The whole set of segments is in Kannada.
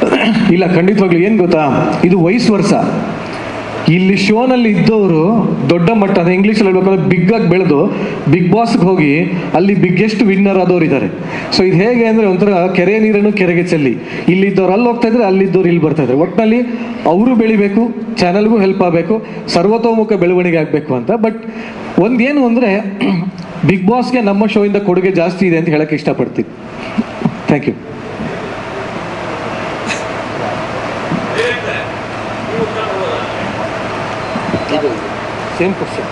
ಇಲ್ಲ, ಖಂಡಿತವಾಗ್ಲು, ಏನು ಗೊತ್ತಾ? ಇದು ವಯಸ್ ವರ್ಷ. ಇಲ್ಲಿ ಶೋನಲ್ಲಿ ಇದ್ದವರು ದೊಡ್ಡ ಮಟ್ಟ ಅಂದ್ರೆ ಇಂಗ್ಲೀಷಲ್ಲಿ ಹೇಳ್ಬೇಕಂದ್ರೆ ಬಿಗ್ ಆಗಿ ಬೆಳೆದು ಬಿಗ್ ಬಾಸ್ಗೆ ಹೋಗಿ ಅಲ್ಲಿ ಬಿಗ್ಗೆಸ್ಟ್ ವಿನ್ನರ್ ಆದವ್ರು ಇದ್ದಾರೆ. ಸೊ ಇದು ಹೇಗೆ ಅಂದರೆ ಒಂಥರ ಕೆರೆ ನೀರನ್ನು ಕೆರೆಗೆ ಚೆಲ್ಲಿ. ಇಲ್ಲಿದ್ದವ್ರು ಅಲ್ಲಿ ಹೋಗ್ತಾ ಇದ್ರೆ ಅಲ್ಲಿದ್ದವ್ರು ಇಲ್ಲಿ ಬರ್ತಾ ಇದ್ದಾರೆ. ಒಟ್ಟಿನಲ್ಲಿ ಅವರು ಬೆಳಿಬೇಕು ಚಾನಲ್ಗೂ ಹೆಲ್ಪ್ ಆಗಬೇಕು, ಸರ್ವತೋಮುಖ ಬೆಳವಣಿಗೆ ಆಗಬೇಕು ಅಂತ. ಬಟ್ ಒಂದೇನು ಅಂದರೆ ಬಿಗ್ ಬಾಸ್ಗೆ ನಮ್ಮ ಶೋಯಿಂದ ಕೊಡುಗೆ ಜಾಸ್ತಿ ಇದೆ ಅಂತ ಹೇಳಕ್ಕೆ ಇಷ್ಟಪಡ್ತೀನಿ. ಥ್ಯಾಂಕ್ ಯು ಸೇಮ್ ಕ್ವಶನ್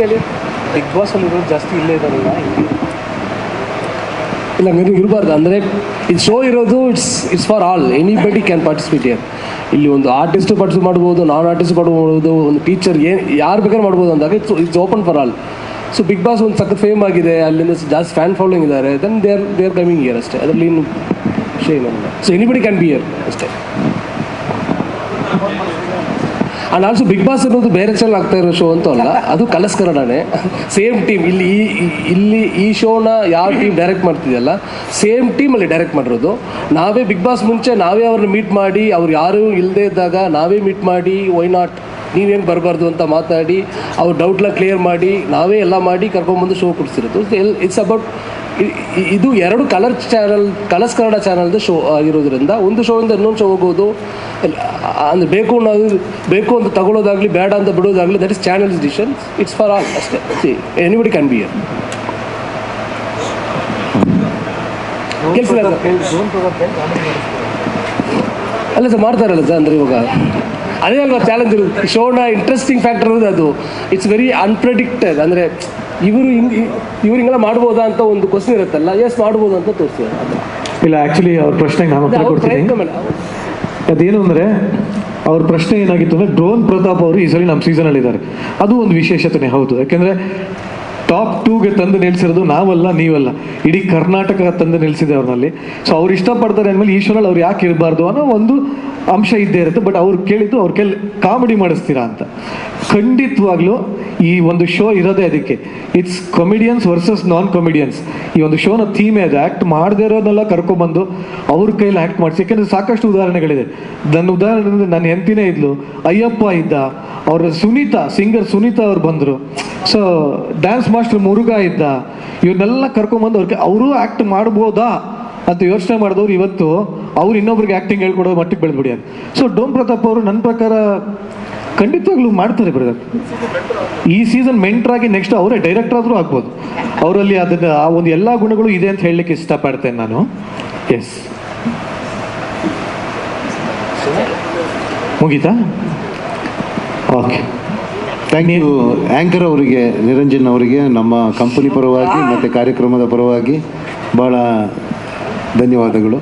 ಹೇಳಿ ಬಿಗ್ ಇರೋದು ಜಾಸ್ತಿ ಇಲ್ಲೇ ಇದಾರಲ್ಲ ಇಲ್ಲ. ನನಗೆ ಇರಬಾರ್ದು. ಅಂದರೆ ಇದು ಶೋ ಇರೋದು it's it's for all anybody can participate here ಇಲ್ಲಿ ಒಂದು ಆರ್ಟಿಸ್ಟ್ ಪಾರ್ಟಿಸಿಪೇಟ್ ಮಾಡ್ಬೋದು ನಾನ್ ಆರ್ಟಿಸ್ಟ್ ಮಾಡ್ಬೋದು, ಒಂದು ಟೀಚರ್ ಏನು, ಯಾರು ಬೇಕಾದ್ರೂ ಮಾಡ್ಬೋದು ಅಂದಾಗ it's it's open for all so Bigg Boss ಒಂದು ಸಖತ್ ಫೇಮ್ ಆಗಿದೆ, ಅಲ್ಲಿಂದ ಜಾಸ್ತಿ ಫ್ಯಾನ್ ಫಾಲೋಯಿಂಗ್ ಇದ್ದಾರೆ then they are they are coming here ಅಷ್ಟೇ. ಅದರಲ್ಲಿ ಇನ್ನು ವಿಷಯ ಏನಿಲ್ಲ so anybody can be here ಅಷ್ಟೇ. ಆ್ಯಂಡ್ ಆಲ್ಸೋ ಬಿಗ್ ಬಾಸ್ ಅನ್ನೋದು ಬೇರೆ ಚಾನಲ್ ಆಗ್ತಾ ಇರೋ ಶೋ ಅಂತೂ ಅಲ್ಲ, ಅದು ಕಲಸ್ ಕನ್ನಡನೇ ಸೇಮ್ ಟೀಮ್ ಇಲ್ಲಿ ಈ ಈ- ಇಲ್ಲಿ ಈ ಶೋನ ಯಾವ ಟೀಮ್ ಡೈರೆಕ್ಟ್ ಮಾಡ್ತಿದೆಯಲ್ಲ ಸೇಮ್ ಟೀಮಲ್ಲಿ ಡೈರೆಕ್ಟ್ ಮಾಡಿರೋದು. ನಾವೇ ಬಿಗ್ ಬಾಸ್ ಮುಂಚೆ ನಾವೇ ಅವ್ರನ್ನ ಮೀಟ್ ಮಾಡಿ, ಅವ್ರು ಯಾರೂ ಇಲ್ಲದೇ ಇದ್ದಾಗ ನಾವೇ ಮೀಟ್ ಮಾಡಿ ವೈ ನಾಟ್ ನೀವೇನು ಬರಬಾರ್ದು ಅಂತ ಮಾತಾಡಿ, ಅವ್ರ ಡೌಟ್ನ ಕ್ಲಿಯರ್ ಮಾಡಿ, ನಾವೇ ಎಲ್ಲ ಮಾಡಿ ಕರ್ಕೊಂಬಂದು ಶೋ ಕೊಡಿಸಿರೋದು. ಇಟ್ಸ್ ಅಬೌಟ್ ಇದು ಎರಡು ಕಲರ್ ಚಾನಲ್ ಕಲರ್ಸ್ ಕನ್ನಡ ಚಾನಲ್ದು ಶೋ ಆಗಿರೋದ್ರಿಂದ ಒಂದು ಶೋಯಿಂದ ಇನ್ನೊಂದು ಶೋ ಹೋಗೋದು ಅಂದರೆ ಬೇಕು ಅನ್ನೋದು, ಬೇಕು ಅಂತ ತಗೊಳ್ಳೋದಾಗಲಿ, ಬೇಡ ಅಂತ ಬಿಡೋದಾಗಲಿ that is channel decision it's for all ಅಷ್ಟೇ see anybody can be here ಅಲ್ಲ ಸರ್, ಮಾಡ್ತಾರಲ್ಲ ಸರ್, ಅಂದರೆ ಇವಾಗ ಅದೇ ಅಲ್ವಾ ಚಾಲೆಂಜ್ ಇರುತ್ತೆ ಶೋನ ಇಂಟ್ರೆಸ್ಟಿಂಗ್ ಫ್ಯಾಕ್ಟರ್ ಇರೋದು ಅದು. ಇಟ್ಸ್ ವೆರಿ ಅನ್ಪ್ರೆಡಿಕ್ಟೆಡ್ ಅಂದರೆ ಇವರು ಹಿಂಗೆ ಇವ್ರು ಹಿಂಗೆಲ್ಲ ಮಾಡ್ಬೋದಾ ಅಂತ ಒಂದು ಕ್ವಶನ್ ಇರುತ್ತಲ್ಲ ಎಸ್ ಮಾಡ್ಬೋದು ಅಂತ ತೋರಿಸ್ತಾರೆ ಇಲ್ಲ ಆ್ಯಕ್ಚುಲಿ ಅವ್ರ ಪ್ರಶ್ನೆಗೆ ನಾನು ಉತ್ತರ ಕೊಡ್ತೀನಿ. ಅದೇನು ಅಂದರೆ ಅವ್ರ ಪ್ರಶ್ನೆ ಏನಾಗಿತ್ತು ಅಂದರೆ ಡ್ರೋನ್ ಪ್ರತಾಪ್ ಅವರು ಈ ಸಲ ನಮ್ಮ ಸೀಸನಲ್ಲಿ ಇದ್ದಾರೆ. ಅದು ಒಂದು ವಿಶೇಷತೆನೇ ಹೌದು. ಯಾಕೆಂದರೆ ಟಾಪ್ ಟೂಗೆ ತಂದು ನಿಲ್ಸಿರೋದು ನಾವಲ್ಲ ನೀವಲ್ಲ. ಇಡೀ ಕರ್ನಾಟಕ ತಂದು ನಿಲ್ಸಿದೆ ಅವ್ರನ್ನಲ್ಲಿ ಸೊ ಅವ್ರು ಇಷ್ಟಪಡ್ತಾರೆ ಅಂದಮೇಲೆ ಈಶ್ವರಲ್ಲಿ ಅವ್ರು ಯಾಕೆ ಇರಬಾರ್ದು ಅನ್ನೋ ಒಂದು ಅಂಶ ಇದ್ದೇ ಇರುತ್ತೆ. ಬಟ್ ಅವ್ರು ಕೇಳಿದ್ದು ಅವ್ರ ಕೇಳಿ ಕಾಮಿಡಿ ಮಾಡಿಸ್ತೀರಾ ಅಂತ. ಖಂಡಿತವಾಗ್ಲೂ ಈ ಒಂದು ಶೋ ಇರೋದೇ ಅದಕ್ಕೆ. It's comedians versus non comedians ಈ ಒಂದು ಶೋನ ಥೀಮೇ ಅದು ಆ್ಯಕ್ಟ್ ಮಾಡದೇ ಇರೋದನ್ನೆಲ್ಲ ಕರ್ಕೊಂಬಂದು ಅವ್ರ ಕೈಲಿ ಆ್ಯಕ್ಟ್ ಮಾಡಿಸಿ. ಯಾಕೆಂದರೆ ಸಾಕಷ್ಟು ಉದಾಹರಣೆಗಳಿದೆ. ನನ್ನ ಉದಾಹರಣೆ ನನ್ನ ಹೆಂಡತಿನೇ ಇದ್ಲು, ಅಯ್ಯಪ್ಪ ಇದ್ದ, ಅವರ ಸುನೀತಾ ಸಿಂಗರ್ ಸುನೀತಾ ಅವ್ರು ಬಂದರು. ಸೊ ಡ್ಯಾನ್ಸ್ ಮಾಸ್ಟರ್ ಮುರುಘಾ ಇದ್ದ ಇವನ್ನೆಲ್ಲ ಕರ್ಕೊಂಬಂದು ಅವ್ರಿಗೆ ಅವರು ಆ್ಯಕ್ಟ್ ಮಾಡ್ಬೋದಾ ಅಂತ ಯೋಚನೆ ಮಾಡಿದವ್ರು ಇವತ್ತು, ಅವ್ರು ಇನ್ನೊಬ್ರಿಗೆ ಆ್ಯಕ್ಟಿಂಗ್ ಹೇಳ್ಕೊಡೋ ಮಟ್ಟಿಗೆ ಅಂತ. ಸೊ ಡೋಮ್ ಪ್ರತಾಪ್ ಅವರು ನನ್ನ ಪ್ರಕಾರ ಖಂಡಿತವಾಗ್ಲೂ ಮಾಡ್ತಾರೆ ಬ್ರದರ್ ಈ ಸೀಸನ್ ಮೆಂಟ್ರಾಗಿ ನೆಕ್ಸ್ಟ್ ಅವರೇ ಡೈರೆಕ್ಟರ್ ಆದರೂ ಆಗ್ಬೋದು. ಅವರಲ್ಲಿ ಅದನ್ನ ಆ ಒಂದು ಎಲ್ಲ ಗುಣಗಳು ಇದೆ ಅಂತ ಹೇಳಲಿಕ್ಕೆ ಇಷ್ಟಪಡ್ತೇನೆ ನಾನು. ಎಸ್ ಮುಗೀತಾ? ಓಕೆ ಥ್ಯಾಂಕ್ ಯು ಆ್ಯಂಕರ್ ಅವರಿಗೆ ನಿರಂಜನ್ ಅವರಿಗೆ ನಮ್ಮ ಕಂಪನಿ ಪರವಾಗಿ ಮತ್ತು ಕಾರ್ಯಕ್ರಮದ ಪರವಾಗಿ ಭಾಳ ಧನ್ಯವಾದಗಳು.